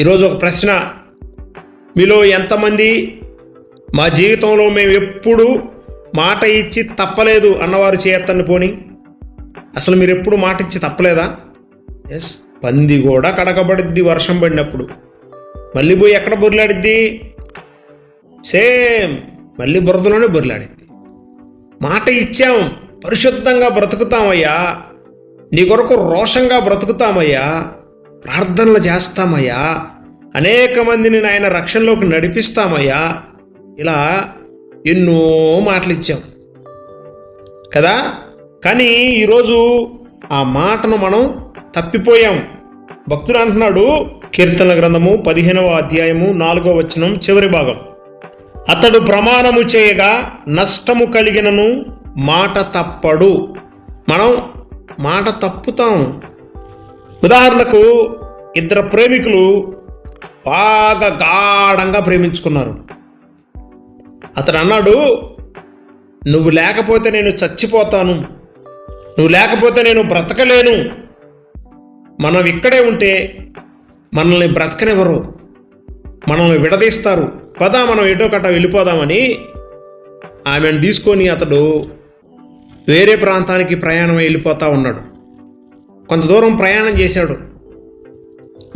ఈరోజు ఒక ప్రశ్న. మీలో ఎంతమంది మా జీవితంలో మేము ఎప్పుడు మాట ఇచ్చి తప్పలేదు అన్నవారు చేయత్తండి పోని? అసలు మీరు ఎప్పుడు మాట ఇచ్చి తప్పలేదా? ఎస్ పంది కూడా కడకబడిద్ది వర్షం పడినప్పుడు. మళ్ళీ పోయి ఎక్కడ బొరిలాడిద్ది? సేమ్ మళ్ళీ బురదలోనే బొర్లాడిద్ది. మాట ఇచ్చాం. పరిశుద్ధంగా బ్రతుకుతామయ్యా. నీ కొరకు రోషంగా బ్రతుకుతామయ్యా. ప్రార్థనలు చేస్తామయ్యా. అనేక మందిని నాయన రక్షణలోకి నడిపిస్తామయ్యా. ఇలా ఎన్నో మాటలు ఇచ్చాం కదా? కానీ ఈరోజు ఆ మాటను మనం తప్పిపోయాం. భక్తుడు అంటున్నాడు కీర్తన గ్రంథము పదిహేనవ అధ్యాయము నాలుగవ వచనం చివరి భాగం. అతడు ప్రమాణము చేయగా నష్టము కలిగినను మాట తప్పడు. మనం మాట తప్పుతాం. ఉదాహరణకు ఇద్దరు ప్రేమికులు బాగా గాఢంగా ప్రేమించుకున్నారు. అతను అన్నాడు నువ్వు లేకపోతే నేను చచ్చిపోతాను. నువ్వు లేకపోతే నేను బ్రతకలేను. మనం ఇక్కడే ఉంటే మనల్ని బ్రతకనివ్వరు. మనల్ని విడదీస్తారు. పదా మనం ఎటో కట్ట వెళ్ళిపోదామని ఆమెను తీసుకొని అతడు వేరే ప్రాంతానికి ప్రయాణం వెళ్ళిపోతా ఉన్నాడు. కొంత దూరం ప్రయాణం చేశాడు.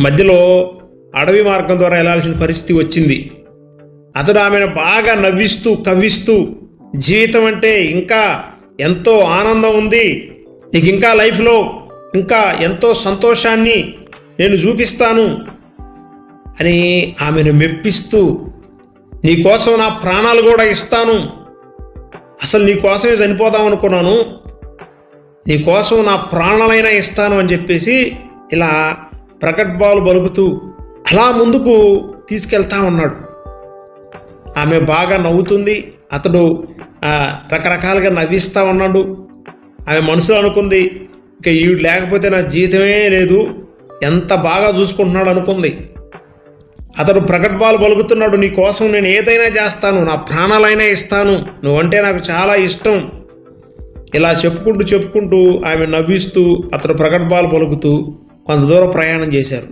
మధ్యలో అడవి మార్గం ద్వారా వెళ్ళాల్సిన పరిస్థితి వచ్చింది. అతడు ఆమెను బాగా నవ్విస్తూ కవ్విస్తూ జీవితం అంటే ఇంకా ఎంతో ఆనందం ఉంది. నీకు ఇంకా లైఫ్లో ఇంకా ఎంతో సంతోషాన్ని నేను చూపిస్తాను అని ఆమెను మెప్పిస్తూ నీకోసం నా ప్రాణాలు కూడా ఇస్తాను. అసలు నీకోసమే చనిపోదాం అనుకున్నాను. నీకోసం నా ప్రాణాలైనా ఇస్తాను అని చెప్పేసి ఇలా ప్రకట్బాలు బలుకుతూ అలా ముందుకు తీసుకెళ్తా ఉన్నాడు. ఆమె బాగా నవ్వుతుంది. అతడు రకరకాలుగా నవ్విస్తూ ఉన్నాడు. ఆమె మనసులో అనుకుంది ఇక ఈవిడ లేకపోతే నా జీవితమే లేదు. ఎంత బాగా చూసుకుంటున్నాడు అనుకుంది. అతడు ప్రకటబాలు పలుకుతున్నాడు నీ కోసం నేను ఏదైనా చేస్తాను నా ప్రాణాలైనా ఇస్తాను. నువ్వంటే నాకు చాలా ఇష్టం. ఇలా చెప్పుకుంటూ చెప్పుకుంటూ ఆమె నవ్విస్తూ అతడు ప్రకటనలు పలుకుతూ కొంత దూరం ప్రయాణం చేశారు.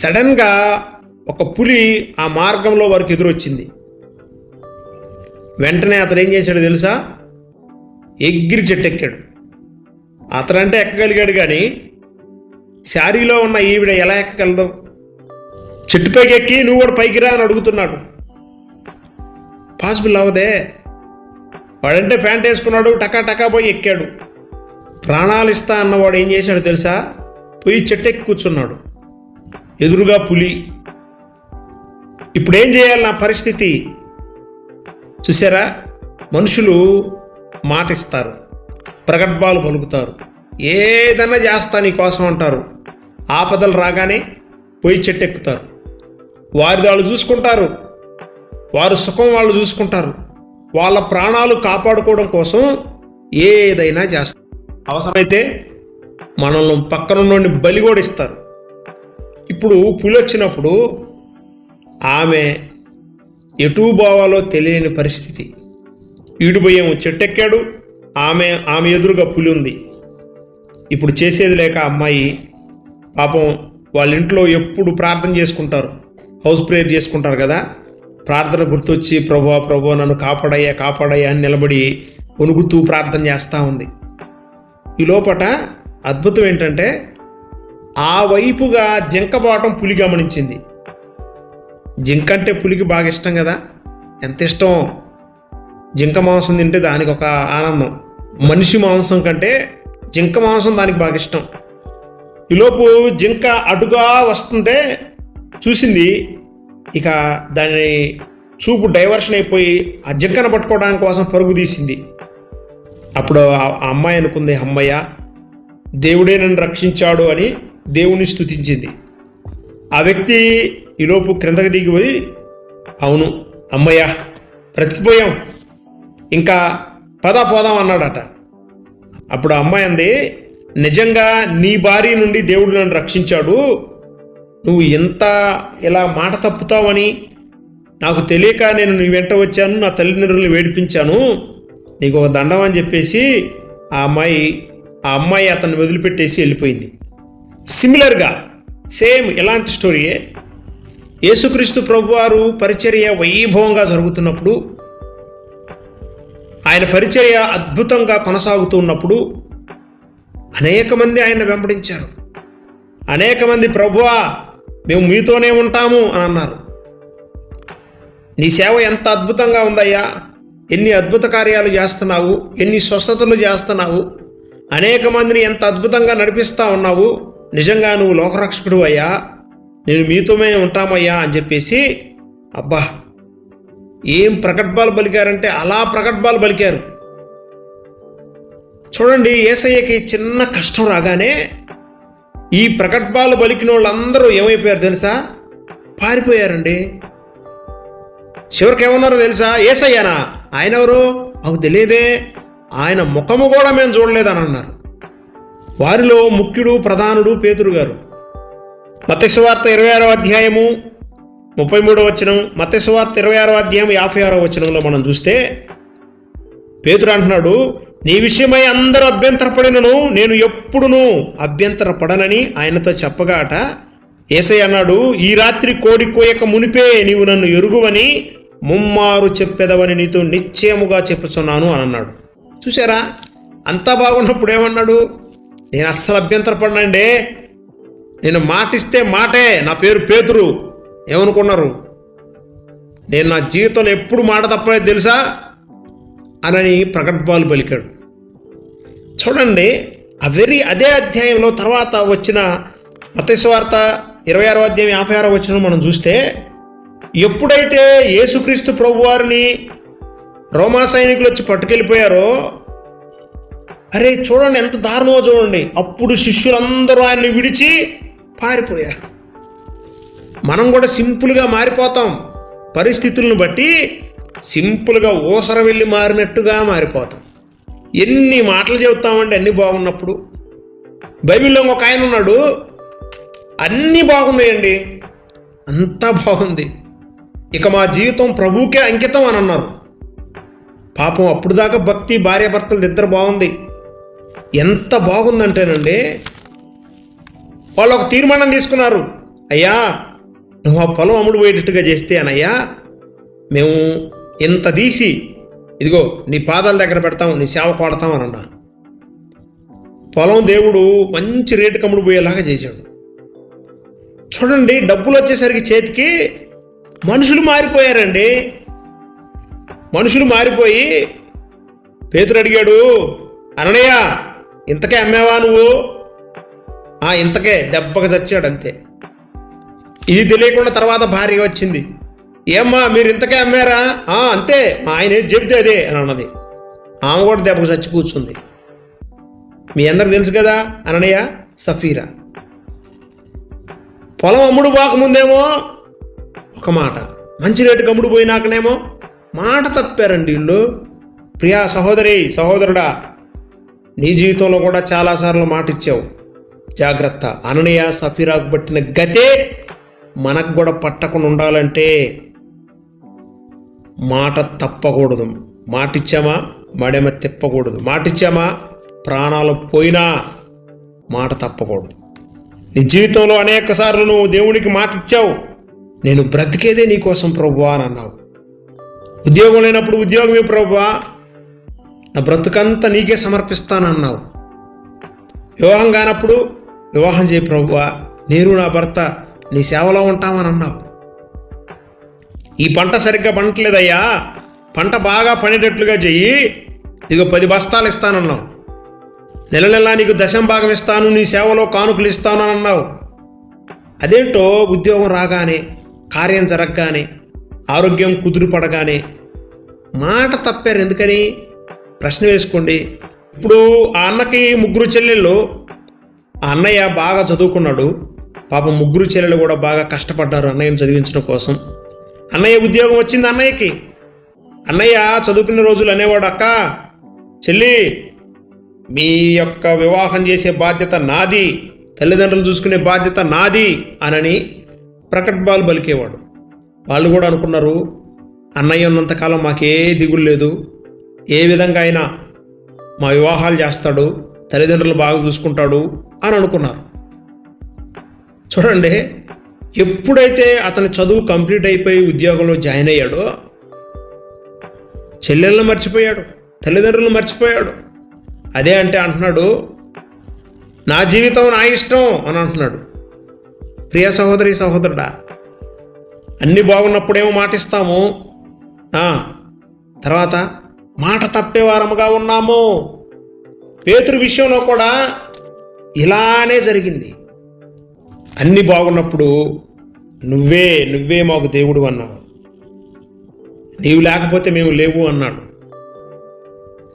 సడన్గా ఒక పులి ఆ మార్గంలో వారికి ఎదురొచ్చింది. వెంటనే అతడు ఏం చేశాడు తెలుసా? ఎగ్గిరి చెట్టు ఎక్కాడు అతడంటే ఎక్కగలిగాడు కానీ శారీలో ఉన్న ఈవిడ ఎలా ఎక్కగలదు? చెట్టు పైకి ఎక్కి నువ్వు కూడా పైకి రా అని అడుగుతున్నాడు. పాసిబుల్ అవ్వదే. వాడంటే ప్యాంట్ వేసుకున్నాడు టకా టకా పోయి ఎక్కాడు. ప్రాణాలు ఇస్తా అన్నవాడు ఏం చేశాడు తెలుసా? పోయి చెట్టు ఎక్కి కూర్చున్నాడు. ఎదురుగా పులి. ఇప్పుడు ఏం చేయాలి నా పరిస్థితి? చూసారా మనుషులు మాటిస్తారు ప్రగడ్భాలు పలుకుతారు. ఏదన్నా చేస్తా నీకోసం అంటారు. ఆపదలు రాగానే పోయి చెట్టు ఎక్కుతారు వారి వాళ్ళు చూసుకుంటారు. వారు సుఖం వాళ్ళు చూసుకుంటారు. వాళ్ళ ప్రాణాలు కాపాడుకోవడం కోసం ఏదైనా చేస్తారు. అవసరమైతే మనల్ని పక్కన నుండి బలి కూడా ఇస్తారు. ఇప్పుడు పులి వచ్చినప్పుడు ఆమె ఎటు పోవాలో తెలియని పరిస్థితి. ఈడుబోయేమో చెట్టెక్కాడు. ఆమె ఆమె ఎదురుగా పులి ఉంది. ఇప్పుడు చేసేది లేక అమ్మాయి పాపం వాళ్ళ ఇంట్లో ఎప్పుడు ప్రార్థన చేసుకుంటారు. హౌస్ ప్రేయర్ చేసుకుంటారు కదా. ప్రార్థన గుర్తొచ్చి ప్రభా ప్రభు నన్ను కాపాడయ్యా కాపాడయ్యా అని నిలబడి వణుకుతూ ప్రార్థన చేస్తూ ఉంది. ఈ లోపట అద్భుతం ఏంటంటే ఆ వైపుగా జింక పోవటం పులి గమనించింది. జింక అంటే పులికి బాగా ఇష్టం కదా? ఎంత ఇష్టం? జింక మాంసం తింటే దానికి ఒక ఆనందం. మనిషి మాంసం కంటే జింక మాంసం దానికి బాగా ఇష్టం. ఈలోపు జింక అటుగా వస్తుంటే చూసింది ఇక దాని చూపు డైవర్షన్ అయిపోయి ఆ జింకను పట్టుకోవడానికి కోసం పరుగు తీసింది. అప్పుడు ఆ అమ్మాయి అనుకుంది అమ్మయ్య దేవుడే నన్ను రక్షించాడు అని దేవుని స్తుతించింది. ఆ వ్యక్తి ఈలోపు క్రిందకి దిగిపోయి అవును అమ్మయ్య బ్రతికిపోయాం. ఇంకా పదా పోదాం అన్నాడట. అప్పుడు అమ్మాయి అంది నిజంగా నీ భార్య నుండి దేవుడు నన్ను రక్షించాడు. నువ్వు ఎంత ఇలా మాట తప్పుతావని నాకు తెలియక నేను నీ వెంట వచ్చాను నా తల్లిదండ్రులను వేడిపించాను. నీకు ఒక దండం అని చెప్పేసి ఆ అమ్మాయి ఆ అమ్మాయి అతన్ని వదిలిపెట్టేసి వెళ్ళిపోయింది. సిమిలర్గా సేమ్ ఇలాంటి స్టోరీయే యేసుక్రీస్తు ప్రభువారు పరిచర్య వైభవంగా జరుగుతున్నప్పుడు ఆయన పరిచర్య అద్భుతంగా కొనసాగుతూ ఉన్నప్పుడు అనేక మంది ఆయన వెంబడించారు. అనేక మంది ప్రభువా మేము మీతోనే ఉంటాము అని అన్నారు. నీ సేవ ఎంత అద్భుతంగా ఉందయ్యా. ఎన్ని అద్భుత కార్యాలు చేస్తున్నావు. ఎన్ని స్వస్థతలు చేస్తున్నావు. అనేక మందిని ఎంత అద్భుతంగా నడిపిస్తా ఉన్నావు. నిజంగా నువ్వు లోకరక్షకుడు అయ్యా. నేను మీతోనే ఉంటామయ్యా అని చెప్పేసి అబ్బా ఏం ప్రకటబాలు పలికారంటే అలా ప్రకటబాలు పలికారు. చూడండి ఏసయ్యకి చిన్న కష్టం రాగానే ఈ ప్రకట్పాలు పలికిన వాళ్ళందరూ ఏమైపోయారు తెలుసా? పారిపోయారండి. చివరికి ఏమన్నారో తెలుసా? ఏసయ్యానా ఆయన ఎవరు? మాకు తెలియదే. ఆయన ముఖము కూడా మేము చూడలేదని అన్నారు. వారిలో ముఖ్యుడు ప్రధానుడు పేతురు గారు. మత్స్యవార్త ఇరవై ఆరో అధ్యాయము ముప్పై మూడో వచనం మత్స్యవార్త ఇరవై ఆరో అధ్యాయం యాభై ఆరో వచనంలో మనం చూస్తే పేతురు అంటున్నాడు నీ విషయమై అందరూ అభ్యంతరపడినను నేను ఎప్పుడును అభ్యంతరపడనని ఆయనతో చెప్పగాట ఏసై అన్నాడు ఈ రాత్రి కోడి కోయక మునిపే నీవు నన్ను ఎరుగువని ముమ్మారు చెప్పెదవని నీతో నిశ్చయముగా చెప్పుచున్నాను అని అన్నాడు. చూసారా అంతా బాగున్నప్పుడు ఏమన్నాడు? నేను అస్సలు అభ్యంతరపడనండి. నేను మాటిస్తే మాటే. నా పేరు పేతురు. ఏమనుకున్నారు? నేను నా జీవితంలో ఎప్పుడు మాట తప్పలేదు తెలుసా? అనని ప్రకటపాలు పలికాడు. చూడండి ఆ వెరీ అదే అధ్యాయంలో తర్వాత వచ్చిన మతస్వార్త ఇరవై ఆరో అధ్యాయం యాభై ఆరో వచ్చిన మనం చూస్తే ఎప్పుడైతే యేసుక్రీస్తు ప్రభు వారిని రోమా సైనికులు వచ్చి పట్టుకెళ్ళిపోయారో అరే చూడండి ఎంత దారుణమో చూడండి. అప్పుడు శిష్యులందరూ ఆయన్ని విడిచి పారిపోయారు. మనం కూడా సింపుల్గా మారిపోతాం పరిస్థితులను బట్టి సింపుల్గా ఊసర వెళ్ళి మారినట్టుగా మారిపోతాం. ఎన్ని మాటలు చెబుతామంటే అన్నీ బాగున్నప్పుడు. బైబిల్లో ఒక ఆయన ఉన్నాడు. అన్నీ బాగున్నాయండి. అంతా బాగుంది. ఇక మా జీవితం ప్రభువుకే అంకితం అని అన్నారు. పాపం అప్పుడు దాకా భక్తి భార్యాభర్తలు ఇద్దరు బాగుంది. ఎంత బాగుందంటేనండి వాళ్ళు ఒక తీర్మానం తీసుకున్నారు. అయ్యా నువ్వు ఆ పొలం అమ్ముడు పోయేటట్టుగా చేస్తే అనయ్యా మేము ఇంత తీసి ఇదిగో నీ పాదాల దగ్గర పెడతాం నీ సేవ కొడతాం అని అన్నారు. పొలం దేవుడు మంచి రేటు కమ్ముడు పోయేలాగా చేశాడు. చూడండి డబ్బులు వచ్చేసరికి చేతికి మనుషులు మారిపోయారండి. మనుషులు మారిపోయి పేతురు అడిగాడు అననయ్య ఇంతకే అమ్మేవా నువ్వు? ఆ ఇంతకే దెబ్బకి చచ్చాడు అంతే. ఇది తెలియకుండా తర్వాత భార్య వచ్చింది. ఏమ్మా మీరు ఇంతకే అమ్మారా? ఆ అంతే. మా ఆయన ఏది చెబితే అదే అని అన్నది. ఆమె కూడా దెబ్బకు చచ్చి కూర్చుంది. మీ అందరికి తెలుసు కదా అననయ్య సఫీరా. పొలం అమ్ముడు పోకముందేమో ఒక మాట. మంచి రేటుకి అమ్ముడు పోయినాకనేమో? మాట తప్పారండి వీళ్ళు. ప్రియా సహోదరి సహోదరుడా నీ జీవితంలో కూడా చాలాసార్లు మాట ఇచ్చావు. జాగ్రత్త. అననయ్య సఫీరాకు పట్టిన గతే మనకు కూడా పట్టకుండా ఉండాలంటే మాట తప్పకూడదు. మాటిచ్చామా? మడెమ తిప్పకూడదు. మాటిచ్చామా? ప్రాణాలు పోయినా మాట తప్పకూడదు. నీ జీవితంలో అనేక సార్లు నువ్వు దేవునికి మాట ఇచ్చావు నేను బ్రతికేదే నీకోసం ప్రభువా అని అన్నావు. ఉద్యోగం లేనప్పుడు ఉద్యోగమే ప్రభువా. నా బ్రతుకంతా నీకే సమర్పిస్తానన్నావు వివాహం కానప్పుడు వివాహం చేయి ప్రభువా. నేను నా భర్త నీ సేవలో ఉంటామని అన్నావు. ఈ పంట సరిగ్గా పండట్లేదయ్యా పంట బాగా పండేటట్లుగా చెయ్యి. ఇక పది బస్తాలు ఇస్తానన్నావు. నెల నెలా నీకు దశం భాగం ఇస్తాను నీ సేవలో కానుకలు ఇస్తాను అని అన్నావు. అదేంటో ఉద్యోగం రాగానే కార్యం జరగగానే ఆరోగ్యం కుదురు పడగానే మాట తప్పారు ఎందుకని? ప్రశ్న వేసుకోండి. ఇప్పుడు ఆ అన్నకి ముగ్గురు చెల్లెళ్ళు. ఆ అన్నయ్య బాగా చదువుకున్నాడు. పాపం ముగ్గురు చెల్లెలు కూడా బాగా కష్టపడ్డారు అన్నయ్యని చదివించడం కోసం. అన్నయ్య ఉద్యోగం వచ్చింది అన్నయ్యకి. అన్నయ్య చదువుకున్న రోజులు అనేవాడు అక్క చెల్లి మీ యొక్క వివాహం చేసే బాధ్యత నాది తల్లిదండ్రులు చూసుకునే బాధ్యత నాది అనని ప్రకటబాలు పలికేవాడు. వాళ్ళు కూడా అనుకున్నారు అన్నయ్య ఉన్నంతకాలం మాకే దిగులు లేదు. ఏ విధంగా అయినా మా వివాహాలు చేస్తాడు తల్లిదండ్రులు బాగా చూసుకుంటాడు అని అనుకున్నారు. చూడండి ఎప్పుడైతే అతని చదువు కంప్లీట్ అయిపోయి ఉద్యోగంలో జాయిన్ అయ్యాడో చెల్లెలను మర్చిపోయాడు తల్లిదండ్రులను మర్చిపోయాడు. అదే అంటే అంటున్నాడు నా జీవితం నా ఇష్టం అని అంటున్నాడు. ప్రియ సహోదరి సహోదరుడా అన్నీ బాగున్నప్పుడేమో మాటిస్తాము. తర్వాత మాట తప్పేవారముగా ఉన్నాము. పేతురు విషయంలో కూడా ఇలానే జరిగింది. అన్నీ బాగున్నప్పుడు నువ్వే నువ్వే మాకు దేవుడు అన్నావు నీవు లేకపోతే మేము లేవు అన్నాడు.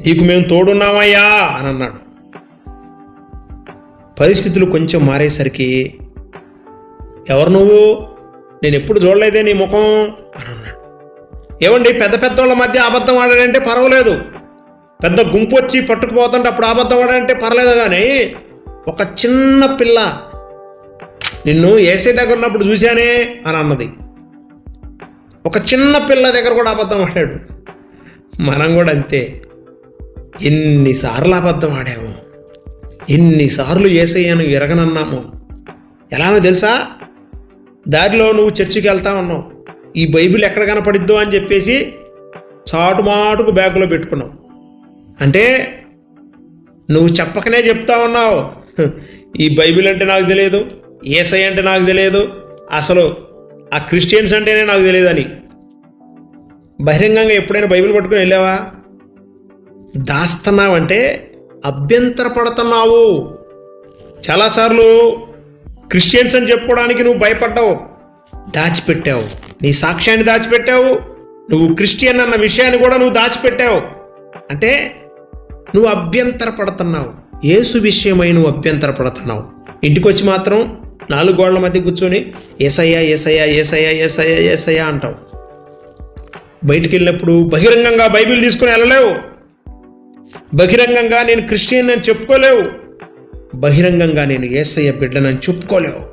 నీకు మేము తోడున్నామయ్యా అని అన్నాడు. పరిస్థితులు కొంచెం మారేసరికి ఎవరు నువ్వు? నేను ఎప్పుడు చూడలేదే నీ ముఖం? అని అన్నాడు. ఏమండి పెద్ద పెద్దోళ్ళ మధ్య అబద్ధం ఆడాడంటే పర్వాలేదు. పెద్ద గుంపు వచ్చి పట్టుకుపోతుంటే అప్పుడు అబద్ధం ఆడాడంటే పర్లేదు కానీ ఒక చిన్న పిల్ల నిన్ను ఏసీ దగ్గర ఉన్నప్పుడు చూశానే అని అన్నది. ఒక చిన్న పిల్ల దగ్గర కూడా అబద్ధం ఆడాడు. మనం కూడా అంతే. ఎన్నిసార్లు అబద్ధం ఆడాము? ఎన్నిసార్లు ఏసయ్యాను ఎరగనన్నాము? ఎలానో తెలుసా? దారిలో నువ్వు చర్చికి వెళ్తా ఉన్నావు. ఈ బైబిల్ ఎక్కడ కనపడిద్దో అని చెప్పేసి చాటు మాటుకు బ్యాగులో పెట్టుకున్నావు. అంటే నువ్వు చెప్పకనే చెప్తా ఉన్నావు. ఈ బైబిల్ అంటే నాకు తెలియదు. ఏసై అంటే నాకు తెలియదు. అసలు ఆ క్రిస్టియన్స్ అంటేనే నాకు తెలియదని. బహిరంగంగా ఎప్పుడైనా బైబిల్ పట్టుకుని వెళ్ళావా? దాస్తున్నావంటే అభ్యంతర పడుతున్నావు చాలాసార్లు క్రిస్టియన్స్ అని చెప్పుకోవడానికి నువ్వు భయపడ్డావు. దాచిపెట్టావు. నీ సాక్ష్యాన్ని దాచిపెట్టావు. నువ్వు క్రిస్టియన్ అన్న విషయాన్ని కూడా నువ్వు దాచిపెట్టావు. అంటే నువ్వు అభ్యంతరపడుతున్నావు. ఏసు విషయమై నువ్వు అభ్యంతరపడుతున్నావు. ఇంటికొచ్చి ఇంటికి వచ్చి మాత్రం నాలుగు గోడల మధ్య కూర్చొని ఏసయ్యా ఏసయ్యా ఏసయ్యా ఏసయ్యా ఏసయ్యా అంటావు. బయటికి వెళ్ళినప్పుడు బహిరంగంగా బైబిల్ తీసుకుని వెళ్ళలేవు. బహిరంగంగా నేను క్రిస్టియన్ అని చెప్పుకోలేవు. బహిరంగంగా నేను ఏసయ్య బిడ్డనని చెప్పుకోలేవు.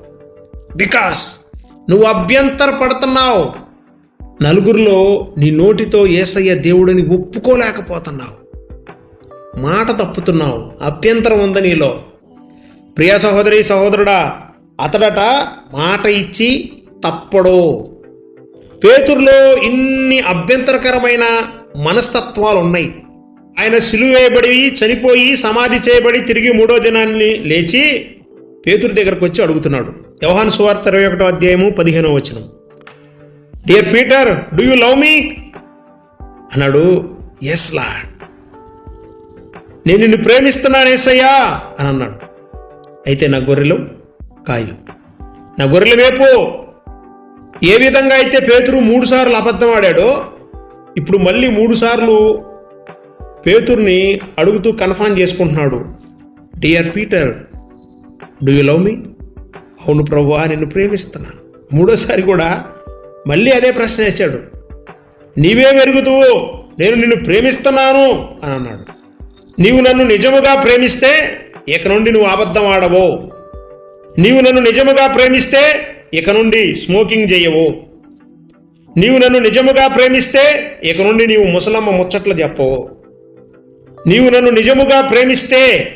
బికాస్ నువ్వు అభ్యంతర పడుతున్నావు. నలుగురిలో నీ నోటితో ఏసయ్య దేవుడిని ఒప్పుకోలేకపోతున్నావు. మాట తప్పుతున్నావు. అభ్యంతరం ఉంది నీలో. ప్రియ సహోదరి సహోదరుడా అతడట మాట ఇచ్చి తప్పడు. పేతురులో ఇన్ని అభ్యంతరకరమైన మనస్తత్వాలు ఉన్నాయి ఆయన సిలువేయబడి చనిపోయి సమాధి చేయబడి తిరిగి మూడో దినాన్ని లేచి పేతురు దగ్గరకు వచ్చి అడుగుతున్నాడు. యోహాన్ సువార్త ఇరవై ఒకటో అధ్యాయము పదిహేనో వచనం. Dear Peter do you love me అన్నాడు ఎస్ లాడ్ నేను నిన్ను ప్రేమిస్తున్నాను ఏసయ్యా అని అన్నాడు. అయితే నా గొర్రెలు కాయు నా గొర్రెలు వేపు ఏ విధంగా అయితే పేతురు మూడు సార్లు అబద్ధం ఆడాడో ఇప్పుడు మళ్ళీ మూడుసార్లు పేతుర్ని అడుగుతూ కన్ఫర్మ్ చేసుకుంటున్నాడు. Dear Peter do you love me అవును ప్రభువా నిన్ను ప్రేమిస్తున్నాను. మూడోసారి కూడా మళ్ళీ అదే ప్రశ్న వేశాడు. నీవే మెరుగుతువు నేను నిన్ను ప్రేమిస్తున్నాను అని అన్నాడు. నీవు నన్ను నిజముగా ప్రేమిస్తే ఇక నుండి నువ్వు అబద్ధం ఆడవో. నీవు నన్ను నిజముగా ప్రేమిస్తే ఇక నుండి స్మోకింగ్ చేయవు. నీవు నన్ను నిజముగా ప్రేమిస్తే ఇక నుండి నీవు ముసలమ్మ ముచ్చట్లు చెప్పవు. నీవు నన్ను నిజముగా ప్రేమిస్తే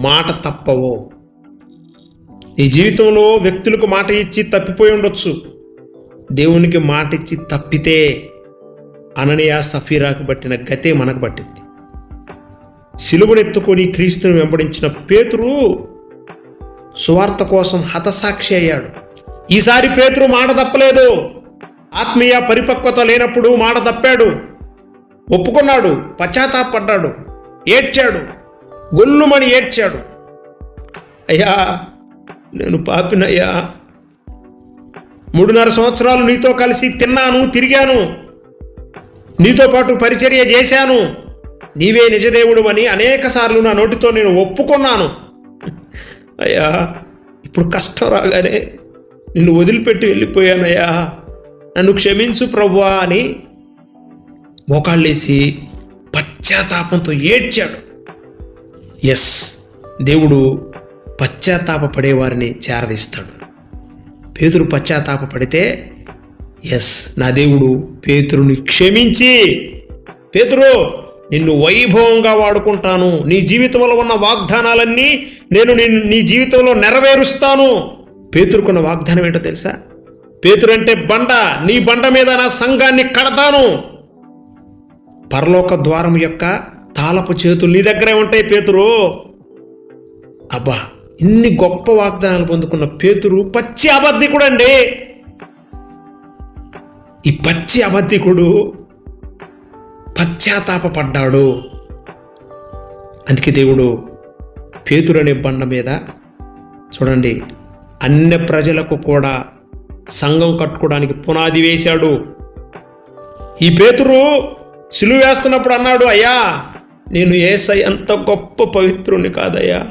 మాట తప్పవు. నీ జీవితంలో వ్యక్తులకు మాట ఇచ్చి తప్పిపోయి ఉండొచ్చు. దేవునికి మాట ఇచ్చి తప్పితే అననీయ సఫీరాకు పట్టిన గతే మనకు పట్టింది. సిలువనెత్తుకొని క్రీస్తుని వెంబడించిన పేతురు సువార్త కోసం హతసాక్షి అయ్యాడు. ఈసారి పేతురు మాట తప్పలేదు. ఆత్మీయ పరిపక్వత లేనప్పుడు మాట తప్పాడు. ఒప్పుకున్నాడు పశ్చాత్తాపడ్డాడు ఏడ్చాడు గొల్లుమని ఏడ్చాడు. అయ్యా నేను పాపినయ్యా. మూడున్నర సంవత్సరాలు నీతో కలిసి తిన్నాను తిరిగాను. నీతో పాటు పరిచర్య చేశాను. నీవే నిజదేవుడు అని అనేకసార్లు నా నోటితో నేను ఒప్పుకున్నాను. అయ్యా ఇప్పుడు కష్టం రాగానే నిన్ను వదిలిపెట్టి వెళ్ళిపోయానయ్యా. నన్ను క్షమించు ప్రవ్వా అని మోకాళ్ళేసి పశ్చాత్తాపంతో ఏడ్చాడు. ఎస్ దేవుడు పశ్చాత్తాప పడేవారిని చేరదీస్తాడు. పేతురు పశ్చాత్తాప పడితే ఎస్ నా దేవుడు పేతురుని క్షమించి. పేతురు నిన్ను వైభవంగా వాడుకుంటాను. నీ జీవితంలో ఉన్న వాగ్దానాలన్నీ నేను నీ నీ జీవితంలో నెరవేరుస్తాను. పేతురుకున్న వాగ్దానం ఏంటో తెలుసా? పేతురు అంటే బండ. నీ బండ మీద నా సంఘాన్ని కడతాను. పరలోక ద్వారం యొక్క తాళపు చేతులు నీ దగ్గరే ఉంటాయి పేతురు. అబ్బా ఇన్ని గొప్ప వాగ్దానాలు పొందుకున్న పేతురు పచ్చి అబద్ధికుడు అండి ఈ పచ్చి అబద్ధికుడు పశ్చాత్తాపడ్డాడు అందుకే దేవుడు పేతురు అనే బండ మీద చూడండి అన్య ప్రజలకు కూడా సంఘం కట్టుకోవడానికి పునాది వేశాడు. ఈ పేతురు సిలువ వేస్తున్నప్పుడు అన్నాడు అయ్యా నేను ఏసై అంత గొప్ప పవిత్రుని కాదయ్యా.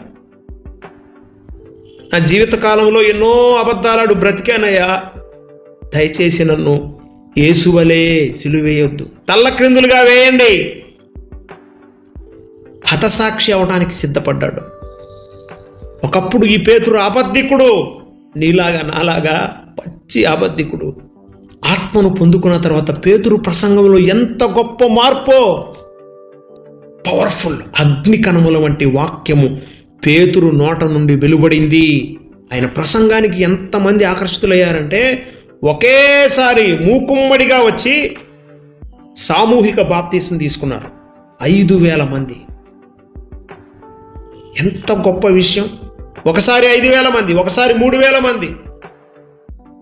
నా జీవిత కాలంలో ఎన్నో అబద్ధాలాడు బ్రతికానయ్యా. దయచేసి నన్ను ఏసువలే సిలువేయొద్దు తల్ల క్రిందులుగా వేయండి. హతసాక్షి అవడానికి సిద్ధపడ్డాడు. ఒకప్పుడు ఈ పేతురు అబద్ధికుడు నీలాగా నాలాగా పచ్చి అబద్ధికుడు ఆత్మను పొందుకున్న తర్వాత పేతురు ప్రసంగంలో ఎంత గొప్ప మార్పు! పవర్ఫుల్ అగ్ని కణముల వంటి వాక్యము పేతురు నోట నుండి వెలువడింది. ఆయన ప్రసంగానికి ఎంతమంది ఆకర్షితులయ్యారంటే ఒకేసారి మూకుమ్మడిగా వచ్చి సామూహిక బాప్తీసం తీసుకున్నారు. ఐదు వేల మంది. ఎంత గొప్ప విషయం! ఒకసారి ఐదు వేల మంది ఒకసారి మూడు వేల మంది.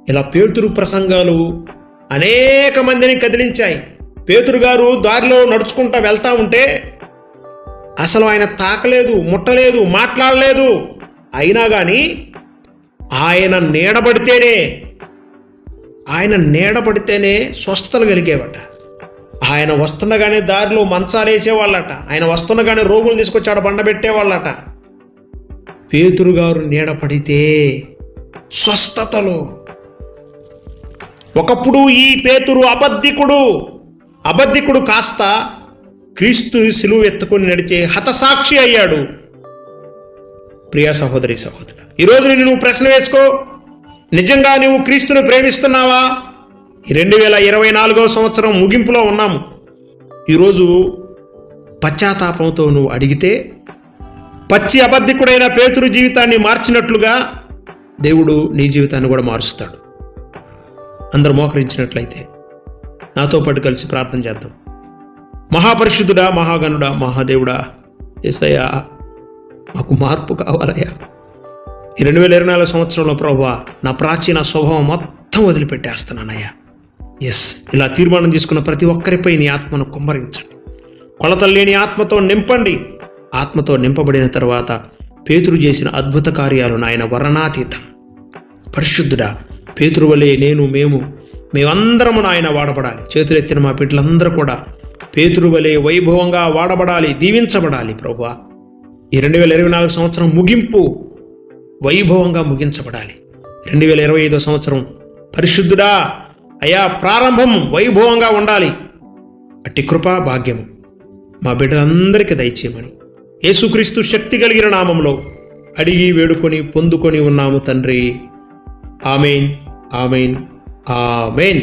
ఇలా పేతురు ప్రసంగాలు అనేక మందిని కదిలించాయి. పేతురు గారు దారిలో నడుచుకుంటా వెళ్తా ఉంటే అసలు ఆయన తాకలేదు ముట్టలేదు మాట్లాడలేదు. అయినా కానీ ఆయన నీడబడితేనే ఆయన నీడబడితేనే స్వస్థతలు కలిగేవట ఆయన వస్తుండగానే దారిలో మంచాలు వేసేవాళ్ళట ఆయన వస్తుండగానే రోగులు తీసుకొచ్చాడు బండ పెట్టేవాళ్ళట. పేతురు గారు నీడపడితే స్వస్థతలో. ఒకప్పుడు ఈ పేతురు అబద్ధికుడు అబద్ధికుడు కాస్త క్రీస్తు సిలువ ఎత్తుకొని నడిచే హతసాక్షి అయ్యాడు. ప్రియా సహోదరి సహోదరు ఈరోజు నేను నువ్వు ప్రశ్న వేసుకో. నిజంగా నువ్వు క్రీస్తుని ప్రేమిస్తున్నావా? రెండు వేల ఇరవై నాలుగవ సంవత్సరం ముగింపులో ఉన్నాము. ఈరోజు పశ్చాత్తాపంతో నువ్వు అడిగితే పచ్చి అబద్ధికుడైన పేతురు జీవితాన్ని మార్చినట్లుగా దేవుడు నీ జీవితాన్ని కూడా మారుస్తాడు. అందరూ మోకరించినట్లయితే నాతో పాటు కలిసి ప్రార్థన చేద్దాం. మహాపరిశుద్ధుడా మహాగణుడా మహాదేవుడా ఏసయ్యా మాకు మార్పు కావాలయ్యా. ఈ రెండు వేల ఇరవై నాలుగు సంవత్సరంలో ప్రభా నా ప్రాచీన స్వభావం మొత్తం వదిలిపెట్టేస్తున్నానయ్యా. ఎస్ ఇలా తీర్మానం తీసుకున్న ప్రతి ఒక్కరిపై నీ ఆత్మను కుమ్మరించండి. కొలతలు లేని ఆత్మతో నింపండి. ఆత్మతో నింపబడిన తర్వాత పేతురు చేసిన అద్భుత కార్యాలు నాయన వర్ణాతీతం పరిశుద్ధుడా పేతురు వలె నేను మేము మేమందరము నాయన వాడబడాలి. చేతులెత్తిన మా బిడ్డలందరూ కూడా పేతురు వలె వైభవంగా వాడబడాలి దీవించబడాలి ప్రభా ఈ రెండు వేల ఇరవై నాలుగు సంవత్సరం ముగింపు వైభవంగా ముగించబడాలి. రెండు వేల ఇరవై ఐదో సంవత్సరం పరిశుద్ధుడా అయా ప్రారంభం వైభవంగా ఉండాలి. అట్టి కృపా భాగ్యము మా బిడ్డలందరికీ దయచేయమని యేసుక్రీస్తు శక్తి కలిగిన నామంలో అడిగి వేడుకొని పొందుకొని ఉన్నాము తండ్రి. Amen amen amen.